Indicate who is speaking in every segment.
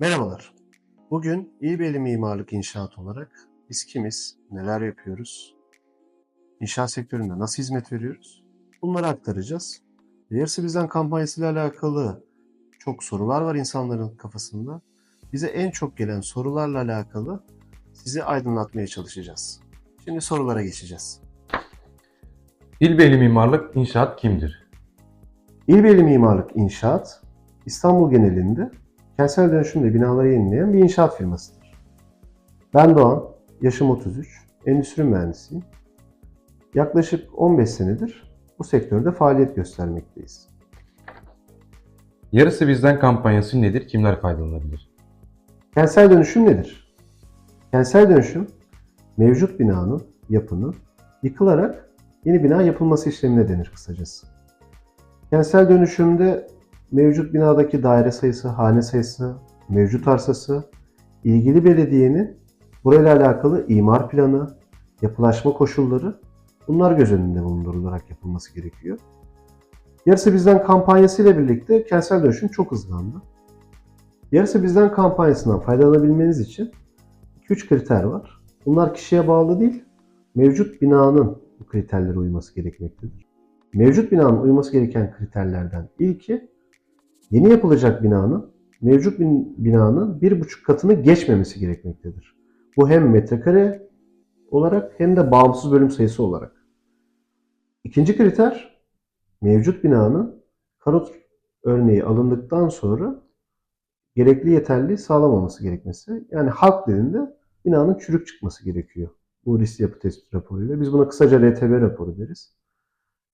Speaker 1: Merhabalar. Bugün İBL Mimarlık İnşaat olarak biz kimiz, neler yapıyoruz, inşaat sektöründe nasıl hizmet veriyoruz bunları aktaracağız. Yarısı Bizden kampanyasıyla alakalı çok sorular var insanların kafasında. Bize en çok gelen sorularla alakalı sizi aydınlatmaya çalışacağız. Şimdi sorulara geçeceğiz.
Speaker 2: İlbeyli Mimarlık İnşaat kimdir?
Speaker 1: İlbeli Mimarlık İnşaat, İstanbul genelinde kentsel dönüşümde binaları yenileyen bir inşaat firmasıdır. Ben Doğan, yaşım 33, endüstri mühendisiyim. Yaklaşık 15 senedir bu sektörde faaliyet göstermekteyiz.
Speaker 2: Yarısı Bizden kampanyası nedir? Kimler faydalanabilir?
Speaker 1: Kentsel dönüşüm nedir? Kentsel dönüşüm, mevcut binanın, yapının yıkılarak yeni bina yapılması işlemine denir kısacası. Kentsel dönüşümde mevcut binadaki daire sayısı, hane sayısı, mevcut arsası, ilgili belediyenin burayla alakalı imar planı, yapılaşma koşulları bunlar göz önünde bulundurularak yapılması gerekiyor. Yarısı Bizden kampanyası ile birlikte kentsel dönüşüm çok hızlandı. Yarısı Bizden kampanyasından faydalanabilmeniz için 2-3 kriter var. Bunlar kişiye bağlı değil, mevcut binanın bu kriterlere uyması gerekmektedir. Mevcut binanın uyması gereken kriterlerden ilki yeni yapılacak binanın mevcut bin- binanın bir buçuk katını geçmemesi gerekmektedir. Bu hem metrekare olarak hem de bağımsız bölüm sayısı olarak. İkinci kriter mevcut binanın karot örneği alındıktan sonra gerekli yeterli sağlamaması gerekmesi. Yani halk dilinde binanın çürük çıkması gerekiyor. Bu risk yapı tespit raporuyla. Biz buna kısaca RTB raporu deriz.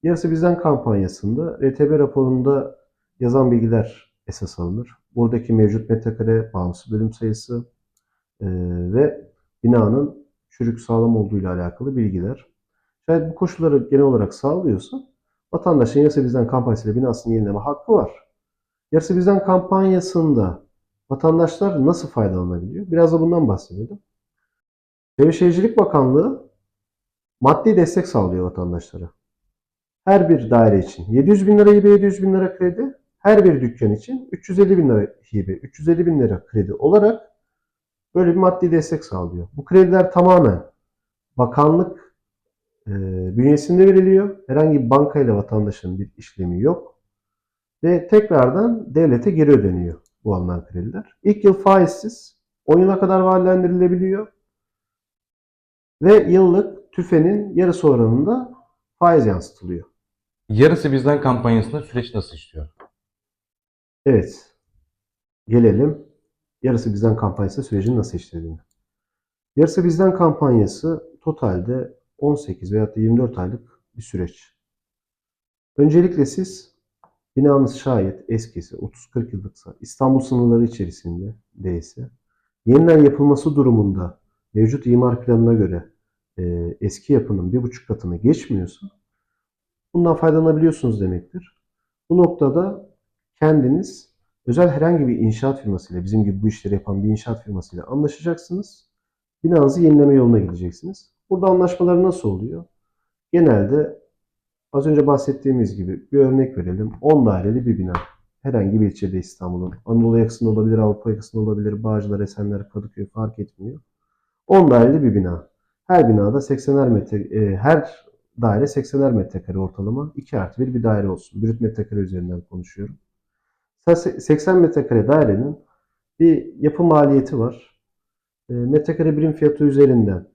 Speaker 1: Yarısı Bizden kampanyasında RTB raporunda yazan bilgiler esas alınır. Buradaki mevcut metrekare, bağımsız bölüm sayısı e, ve binanın çürük sağlam olduğu ile alakalı bilgiler. Şayet bu koşulları genel olarak sağlıyorsa vatandaşın Yarısı Bizden kampanyasıyla binasını yenileme hakkı var. Yarısı Bizden kampanyasında vatandaşlar nasıl faydalanabiliyor? Biraz da bundan bahsedelim. Çevre Şehircilik Bakanlığı maddi destek sağlıyor vatandaşlara. Her bir daire için 700 bin lira hibe, 700 bin lira kredi. Her bir dükkan için 350 bin lira hibe, 350 bin lira kredi olarak böyle bir maddi destek sağlıyor. Bu krediler tamamen bakanlık e, bünyesinde veriliyor. Herhangi bir bankayla vatandaşın bir işlemi yok. Ve tekrardan devlete geri ödeniyor bu alınan krediler. İlk yıl faizsiz, 10 yıla kadar vadilendirilebiliyor. Ve yıllık tüfenin yarısı oranında faiz yansıtılıyor.
Speaker 2: Yarısı Bizden kampanyasında süreç nasıl işliyor?
Speaker 1: Evet. Gelelim yarısı bizden kampanyası sürecinin nasıl işlediğini. Yarısı bizden kampanyası totalde 18 veya da 24 aylık bir süreç. Öncelikle siz binanız şayet eskisi 30-40 yıllıksa İstanbul sınırları içerisinde değilse yeniden yapılması durumunda mevcut imar planına göre e, eski yapının bir buçuk katını geçmiyorsa bundan faydalanabiliyorsunuz demektir. Bu noktada kendiniz özel herhangi bir inşaat firmasıyla, bizim gibi bu işleri yapan bir inşaat firmasıyla anlaşacaksınız. Binanızı yenileme yoluna gideceksiniz. Burada anlaşmalar nasıl oluyor? Genelde az önce bahsettiğimiz gibi bir örnek verelim. 10 daireli bir bina. Herhangi bir ilçede İstanbul'un. Anadolu yakasında olabilir, Avrupa yakasında olabilir, Bağcılar, Esenler, Kadıköy fark etmiyor. 10 daireli bir bina. Her binada 80'er metre, e, her daire 80'er metrekare ortalama. 2 artı 1 bir daire olsun. Brüt metrekare üzerinden konuşuyorum. 80 metrekare dairenin bir yapı maliyeti var. E, metrekare birim fiyatı üzerinden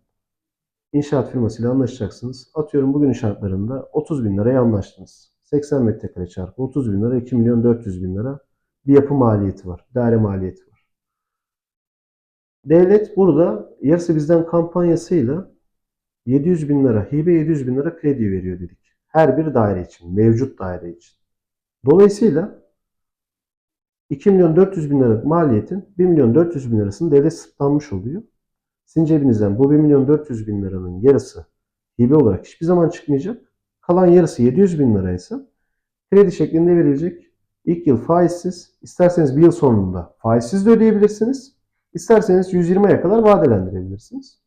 Speaker 1: inşaat firmasıyla anlaşacaksınız. Atıyorum bugün şartlarında 30 bin liraya anlaştınız. 80 metrekare çarpı 30 bin lira 2 milyon 400 bin lira bir yapı maliyeti var. Daire maliyeti var. Devlet burada yarısı bizden kampanyasıyla 700 bin lira hibe 700 bin lira kredi veriyor dedik. Her bir daire için, mevcut daire için. Dolayısıyla 2 milyon 400 bin liralık maliyetin 1 milyon 400 bin lirasını devlet sırtlanmış oluyor. Sizin cebinizden bu 1 milyon 400 bin liranın yarısı hibe olarak hiçbir zaman çıkmayacak. Kalan yarısı 700 bin liraysa kredi şeklinde verilecek. İlk yıl faizsiz. İsterseniz bir yıl sonunda faizsiz de ödeyebilirsiniz. İsterseniz 120 aya kadar vadelendirebilirsiniz.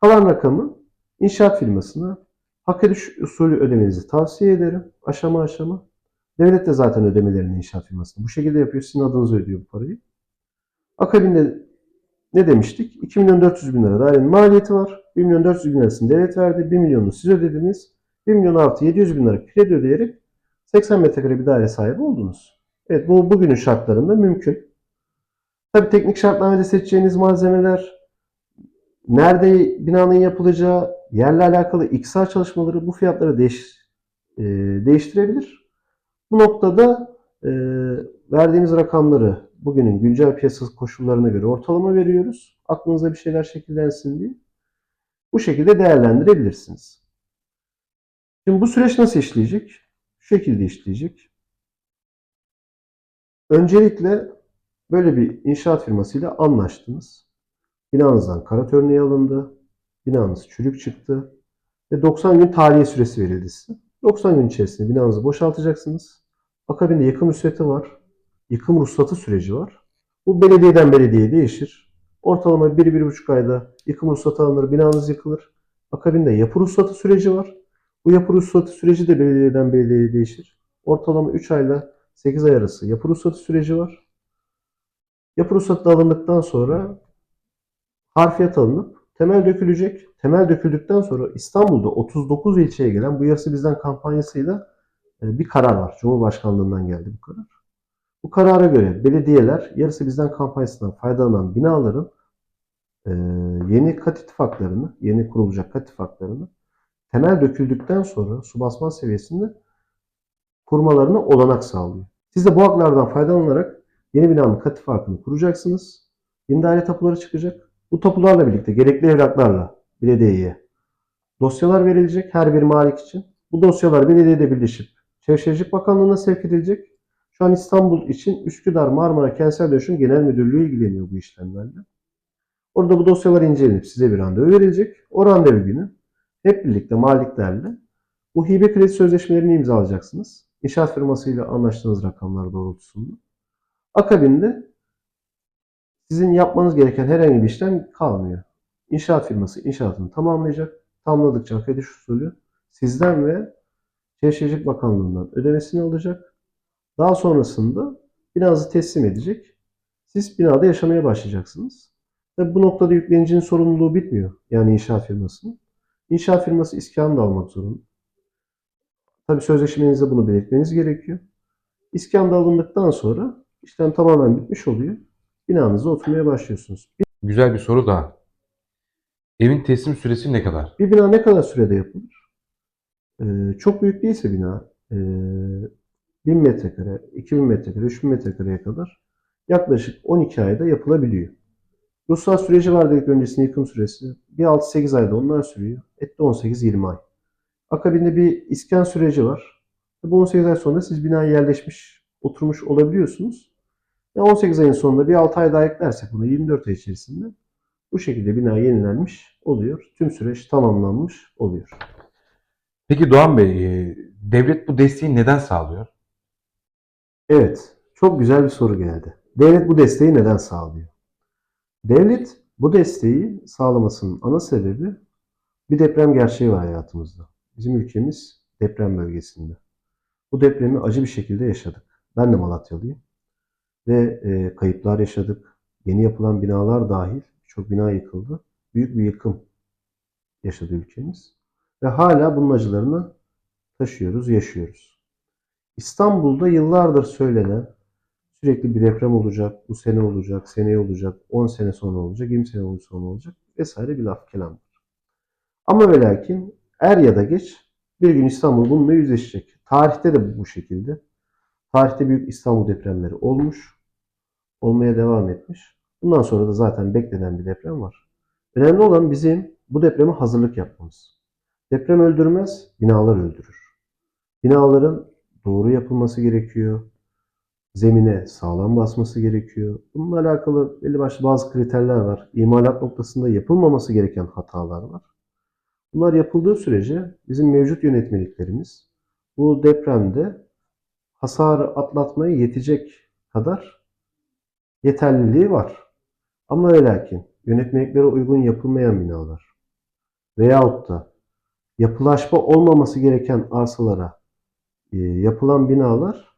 Speaker 1: Kalan rakamı inşaat firmasına hak ediş usulü ödemenizi tavsiye ederim. Aşama aşama. Devlet de zaten ödemelerini inşaat firmasına bu şekilde yapıyor. Sizin adınıza ödüyor bu parayı. Akabinde ne demiştik? 2 milyon 400 bin lira dairenin maliyeti var. 1 milyon 400 bin lirasını devlet verdi. 1 milyonunu siz ödediniz. 1 milyon artı 700 bin lira kredi ödeyerek 80 metrekare bir daire sahibi oldunuz. Evet bu bugünün şartlarında mümkün. Tabii teknik şartnamede seçeceğiniz malzemeler, nerede binanın yapılacağı, yerle alakalı iksar çalışmaları bu fiyatları değiş, e, değiştirebilir. Bu noktada e, verdiğimiz rakamları bugünün güncel piyasa koşullarına göre ortalama veriyoruz. Aklınıza bir şeyler şekillensin diye. Bu şekilde değerlendirebilirsiniz. Şimdi bu süreç nasıl işleyecek? Şu şekilde işleyecek. Öncelikle böyle bir inşaat firmasıyla anlaştınız. Binanızdan karat örneği alındı. Binanız çürük çıktı. Ve 90 gün tahliye süresi verildi size. 90 gün içerisinde binanızı boşaltacaksınız. Akabinde yıkım ruhsatı var. Yıkım ruhsatı süreci var. Bu belediyeden belediyeye değişir. Ortalama 1-1,5 ayda yıkım ruhsatı alınır, binanız yıkılır. Akabinde yapı ruhsatı süreci var. Bu yapı ruhsatı süreci de belediyeden belediyeye değişir. Ortalama 3 ayla 8 ay arası yapı ruhsatı süreci var. Yapı ruhsatı alındıktan sonra harfiyat alınıp temel dökülecek. Temel döküldükten sonra İstanbul'da 39 ilçeye gelen bu yarısı bizden kampanyasıyla e, bir karar var. Cumhurbaşkanlığından geldi bu karar. Bu karara göre belediyeler yarısı bizden kampanyasından faydalanan binaların e, yeni kat ittifaklarını, yeni kurulacak kat ittifaklarını temel döküldükten sonra su basma seviyesinde kurmalarına olanak sağlıyor. Siz de bu haklardan faydalanarak yeni binanın kat ittifakını kuracaksınız. Yeni daire tapuları çıkacak. Bu tapularla birlikte gerekli evraklarla belediyeye dosyalar verilecek her bir malik için. Bu dosyalar belediyede birleşip Çevre Şehircilik Bakanlığı'na sevk edilecek. Şu an İstanbul için Üsküdar Marmara Kentsel Dönüşüm Genel Müdürlüğü ilgileniyor bu işlemlerle. Orada bu dosyalar incelenip size bir randevu verilecek. O randevu günü hep birlikte maliklerle bu hibe kredi sözleşmelerini imzalayacaksınız. İnşaat firmasıyla anlaştığınız rakamlar doğrultusunda. Akabinde sizin yapmanız gereken herhangi bir işlem kalmıyor. İnşaat firması inşaatını tamamlayacak. Tamamladıkça hak ediş usulü sizden ve Şehircilik Bakanlığı'ndan ödemesini alacak. Daha sonrasında binanızı teslim edecek. Siz binada yaşamaya başlayacaksınız. Ve bu noktada yüklenicinin sorumluluğu bitmiyor. Yani inşaat firmasının. İnşaat firması iskanı da almak zorunda. Tabi sözleşmenizde bunu belirtmeniz gerekiyor. İskan da alındıktan sonra işlem tamamen bitmiş oluyor. Binanıza oturmaya başlıyorsunuz.
Speaker 2: Güzel bir soru daha. Evin teslim süresi ne kadar?
Speaker 1: Bir bina ne kadar sürede yapılır? Ee, çok büyük değilse bina e, 1000 metrekare, 2000 metrekare, 3000 metrekareye kadar yaklaşık 12 ayda yapılabiliyor. Ruhsat süreci var dedik öncesinde yıkım süresi. Bir 6-8 ayda onlar sürüyor. Etti 18-20 ay. Akabinde bir iskan süreci var. Bu 18 ay sonra siz binaya yerleşmiş, oturmuş olabiliyorsunuz. Ve 18 ayın sonunda bir 6 ay daha eklersek bunu 24 ay içerisinde bu şekilde bina yenilenmiş oluyor. Tüm süreç tamamlanmış oluyor.
Speaker 2: Peki Doğan Bey, e, devlet bu desteği neden sağlıyor?
Speaker 1: Evet, çok güzel bir soru geldi. Devlet bu desteği neden sağlıyor? Devlet bu desteği sağlamasının ana sebebi bir deprem gerçeği var hayatımızda. Bizim ülkemiz deprem bölgesinde. Bu depremi acı bir şekilde yaşadık. Ben de Malatyalıyım. Ve e, kayıplar yaşadık. Yeni yapılan binalar dahil birçok bina yıkıldı. Büyük bir yıkım yaşadı ülkemiz. Ve hala bunun acılarını taşıyoruz, yaşıyoruz. İstanbul'da yıllardır söylenen sürekli bir deprem olacak, bu sene olacak, seneye olacak, 10 sene sonra olacak, 20 sene sonra olacak vesaire bir laf kelam var. Ama ve lakin er ya da geç bir gün İstanbul bununla yüzleşecek. Tarihte de bu şekilde. Tarihte büyük İstanbul depremleri olmuş. Olmaya devam etmiş. Bundan sonra da zaten beklenen bir deprem var. Önemli olan bizim bu depreme hazırlık yapmamız. Deprem öldürmez, binalar öldürür. Binaların doğru yapılması gerekiyor. Zemine sağlam basması gerekiyor. Bununla alakalı belli başlı bazı kriterler var. İmalat noktasında yapılmaması gereken hatalar var. Bunlar yapıldığı sürece bizim mevcut yönetmeliklerimiz bu depremde hasarı atlatmaya yetecek kadar yeterliliği var. Ama ve lakin yönetmeliklere uygun yapılmayan binalar veyahut da yapılaşma olmaması gereken arsalara e, yapılan binalar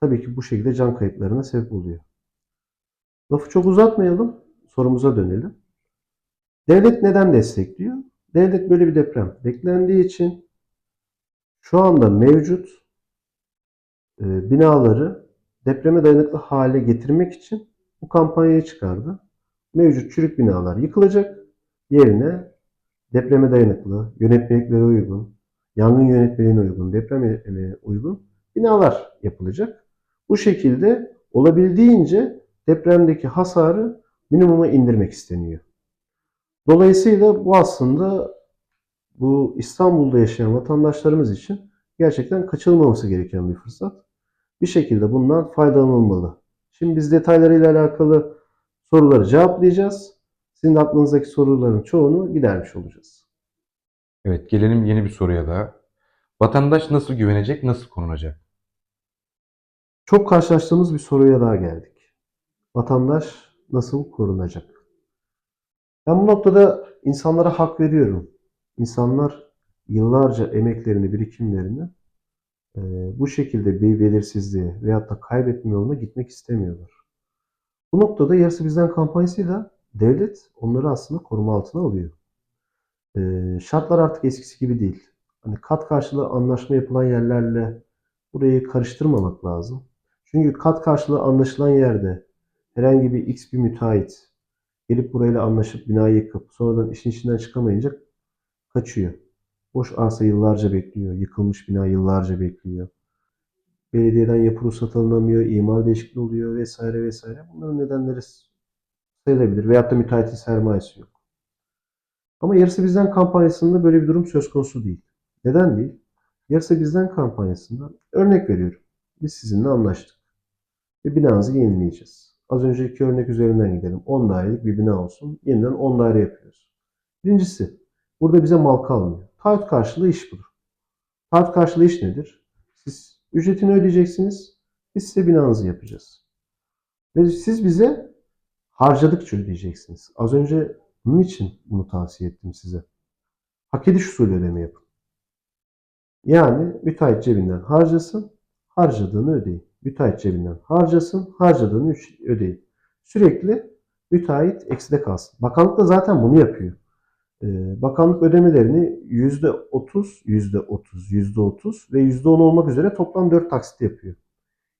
Speaker 1: tabii ki bu şekilde can kayıplarına sebep oluyor. Lafı çok uzatmayalım, sorumuza dönelim. Devlet neden destekliyor? Devlet böyle bir deprem beklendiği için şu anda mevcut binaları depreme dayanıklı hale getirmek için bu kampanyayı çıkardı. Mevcut çürük binalar yıkılacak. Yerine depreme dayanıklı, yönetmeliklere uygun, yangın yönetmeliğine uygun, depreme uygun binalar yapılacak. Bu şekilde olabildiğince depremdeki hasarı minimuma indirmek isteniyor. Dolayısıyla bu aslında bu İstanbul'da yaşayan vatandaşlarımız için gerçekten kaçırılmaması gereken bir fırsat. Bir şekilde bundan faydalanılmalı. Şimdi biz detaylarıyla alakalı soruları cevaplayacağız. Sizin aklınızdaki soruların çoğunu gidermiş olacağız.
Speaker 2: Evet, gelelim yeni bir soruya daha. Vatandaş nasıl güvenecek, nasıl korunacak?
Speaker 1: Çok karşılaştığımız bir soruya daha geldik. Vatandaş nasıl korunacak? Ben bu noktada insanlara hak veriyorum. İnsanlar yıllarca emeklerini, birikimlerini e, bu şekilde bir belirsizliğe veyahut da kaybetme yoluna gitmek istemiyorlar. Bu noktada yarısı bizden kampanyasıyla devlet onları aslında koruma altına alıyor. E, şartlar artık eskisi gibi değil. Hani kat karşılığı anlaşma yapılan yerlerle burayı karıştırmamak lazım. Çünkü kat karşılığı anlaşılan yerde herhangi bir X bir müteahhit gelip burayla anlaşıp binayı yıkıp sonradan işin içinden çıkamayınca kaçıyor. Boş arsa yıllarca bekliyor. Yıkılmış bina yıllarca bekliyor. Belediyeden yapı ruhsat alınamıyor, imar değişikliği oluyor vesaire vesaire. Bunların nedenleri sayılabilir. Veyahut da müteahhitin sermayesi yok. Ama yarısı bizden kampanyasında böyle bir durum söz konusu değil. Neden değil? Yarısı bizden kampanyasında örnek veriyorum. Biz sizinle anlaştık. Ve binanızı yenileyeceğiz. Az önceki örnek üzerinden gidelim. 10 dairelik bir bina olsun. Yeniden 10 daire yapıyoruz. Birincisi, burada bize mal kalmıyor. Taahhüt karşılığı iş budur. Taahhüt karşılığı iş nedir? Siz ücretini ödeyeceksiniz. Biz size binanızı yapacağız. Ve siz bize harcadıkça ödeyeceksiniz. Az önce bunun için bunu tavsiye ettim size. Hak ediş usulü ödeme yapın. Yani müteahhit cebinden harcasın, harcadığını ödeyin. Müteahhit cebinden harcasın, harcadığını ödeyin. Sürekli müteahhit ekside kalsın. Bakanlık da zaten bunu yapıyor. Ee, bakanlık ödemelerini %30, %30, %30 ve %10 olmak üzere toplam 4 taksit yapıyor.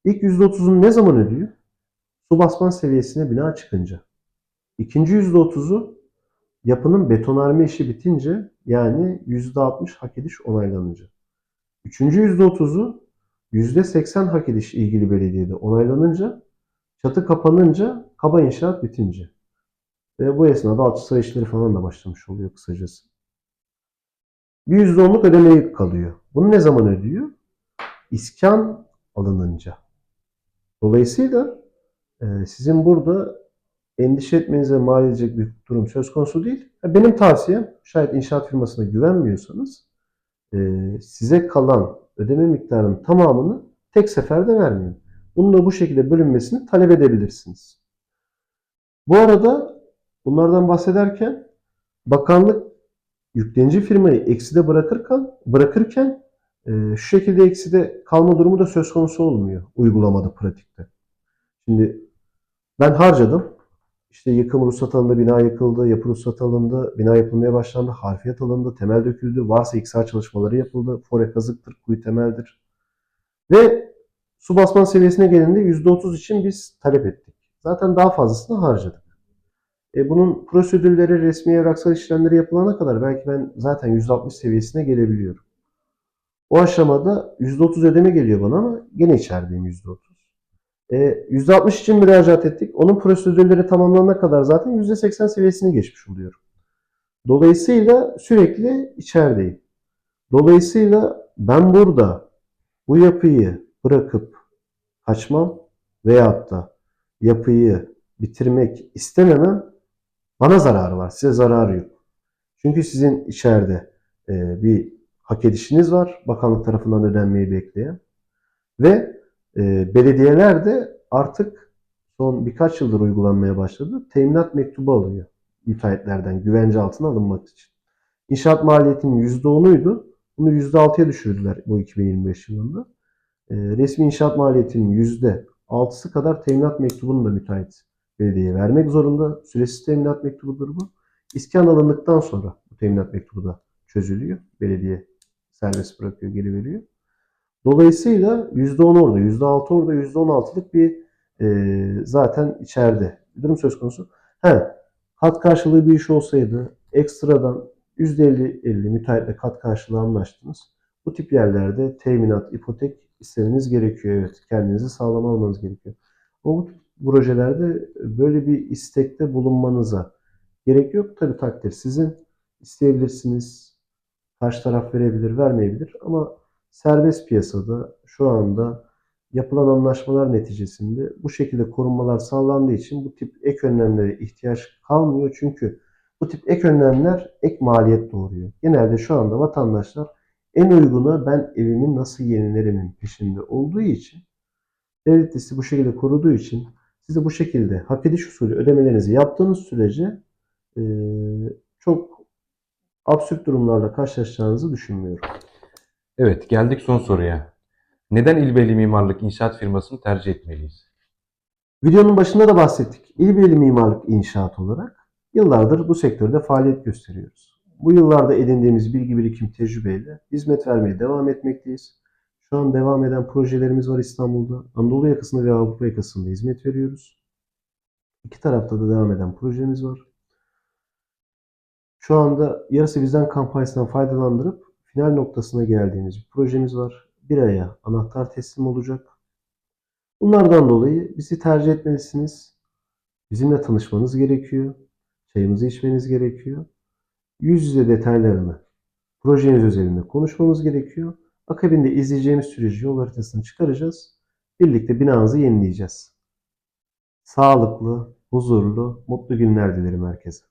Speaker 1: İlk %30'unu ne zaman ödüyor? Su basman seviyesine bina çıkınca. İkinci %30'u yapının betonarme işi bitince yani %60 hak ediş onaylanınca. Üçüncü %30'u %80 hak ediş ilgili belediyede onaylanınca, çatı kapanınca, kaba inşaat bitince. Ve bu esnada alçı sayı işleri falan da başlamış oluyor kısacası. Bir %10'luk ödeme kalıyor. Bunu ne zaman ödüyor? İskan alınınca. Dolayısıyla e, sizin burada endişe etmenize mal edecek bir durum söz konusu değil. Benim tavsiyem şayet inşaat firmasına güvenmiyorsanız e, size kalan ödeme miktarının tamamını tek seferde vermeyin. Bunun da bu şekilde bölünmesini talep edebilirsiniz. Bu arada bunlardan bahsederken bakanlık yüklenici firmayı ekside bırakırken bırakırken e, şu şekilde ekside kalma durumu da söz konusu olmuyor uygulamada pratikte. Şimdi ben harcadım. İşte yıkım ruhsat alındı, bina yıkıldı, yapı ruhsat alındı, bina yapılmaya başlandı, harfiyat alındı, temel döküldü, varsa iksar çalışmaları yapıldı, fore kazıktır, kuyu temeldir. Ve su basman seviyesine gelince %30 için biz talep ettik. Zaten daha fazlasını harcadık. E bunun prosedürleri, resmi evraksal işlemleri yapılana kadar belki ben zaten %60 seviyesine gelebiliyorum. O aşamada %30 ödeme geliyor bana ama gene içerideyim %30. E, %60 için müracaat ettik. Onun prosedürleri tamamlanana kadar zaten %80 seviyesini geçmiş oluyorum. Dolayısıyla sürekli içerideyim. Dolayısıyla ben burada bu yapıyı bırakıp kaçmam veyahut da yapıyı bitirmek istememem bana zararı var. Size zararı yok. Çünkü sizin içeride e, bir hak edişiniz var. Bakanlık tarafından ödenmeyi bekleyen. Ve e, belediyeler de artık son birkaç yıldır uygulanmaya başladı. Teminat mektubu alıyor müteahhitlerden güvence altına alınmak için. İnşaat maliyetinin %10'uydu. Bunu %6'ya düşürdüler bu 2025 yılında. E, resmi inşaat maliyetinin %6'sı kadar teminat mektubunu da müteahhit belediyeye vermek zorunda. Süresiz teminat mektubudur bu. İskan alındıktan sonra bu teminat mektubu da çözülüyor. Belediye serbest bırakıyor, geri veriyor. Dolayısıyla %10 orada, %6 orada, %16'lık bir e, zaten içeride bir durum söz konusu. He, kat karşılığı bir iş olsaydı ekstradan %50-50 müteahhitle kat karşılığı anlaştınız. Bu tip yerlerde teminat, ipotek istemeniz gerekiyor. Evet, kendinizi sağlam almanız gerekiyor. Tip projelerde böyle bir istekte bulunmanıza gerek yok. Tabii takdir sizin. isteyebilirsiniz. Karşı taraf verebilir, vermeyebilir. Ama serbest piyasada şu anda yapılan anlaşmalar neticesinde bu şekilde korunmalar sağlandığı için bu tip ek önlemlere ihtiyaç kalmıyor. Çünkü bu tip ek önlemler ek maliyet doğuruyor. Genelde şu anda vatandaşlar en uygunu ben evimi nasıl yenilerimin peşinde olduğu için devlet de sizi bu şekilde koruduğu için size bu şekilde hak ediş usulü ödemelerinizi yaptığınız sürece eee, çok absürt durumlarla karşılaşacağınızı düşünmüyorum.
Speaker 2: Evet, geldik son soruya. Neden İlbeyli Mimarlık İnşaat firmasını tercih etmeliyiz?
Speaker 1: Videonun başında da bahsettik. İlbirli Mimarlık İnşaat olarak yıllardır bu sektörde faaliyet gösteriyoruz. Bu yıllarda edindiğimiz bilgi birikim tecrübeyle hizmet vermeye devam etmekteyiz. Şu an devam eden projelerimiz var İstanbul'da. Anadolu yakasında ve Avrupa yakasında hizmet veriyoruz. İki tarafta da devam eden projemiz var. Şu anda yarısı bizden kampanyasından faydalandırıp final noktasına geldiğimiz bir projemiz var. Bir aya anahtar teslim olacak. Bunlardan dolayı bizi tercih etmelisiniz. Bizimle tanışmanız gerekiyor. Çayımızı içmeniz gerekiyor. Yüz yüze detaylarını projeniz özelinde konuşmamız gerekiyor. Akabinde izleyeceğimiz süreci yol haritasını çıkaracağız. Birlikte binanızı yenileyeceğiz. Sağlıklı, huzurlu, mutlu günler dilerim herkese.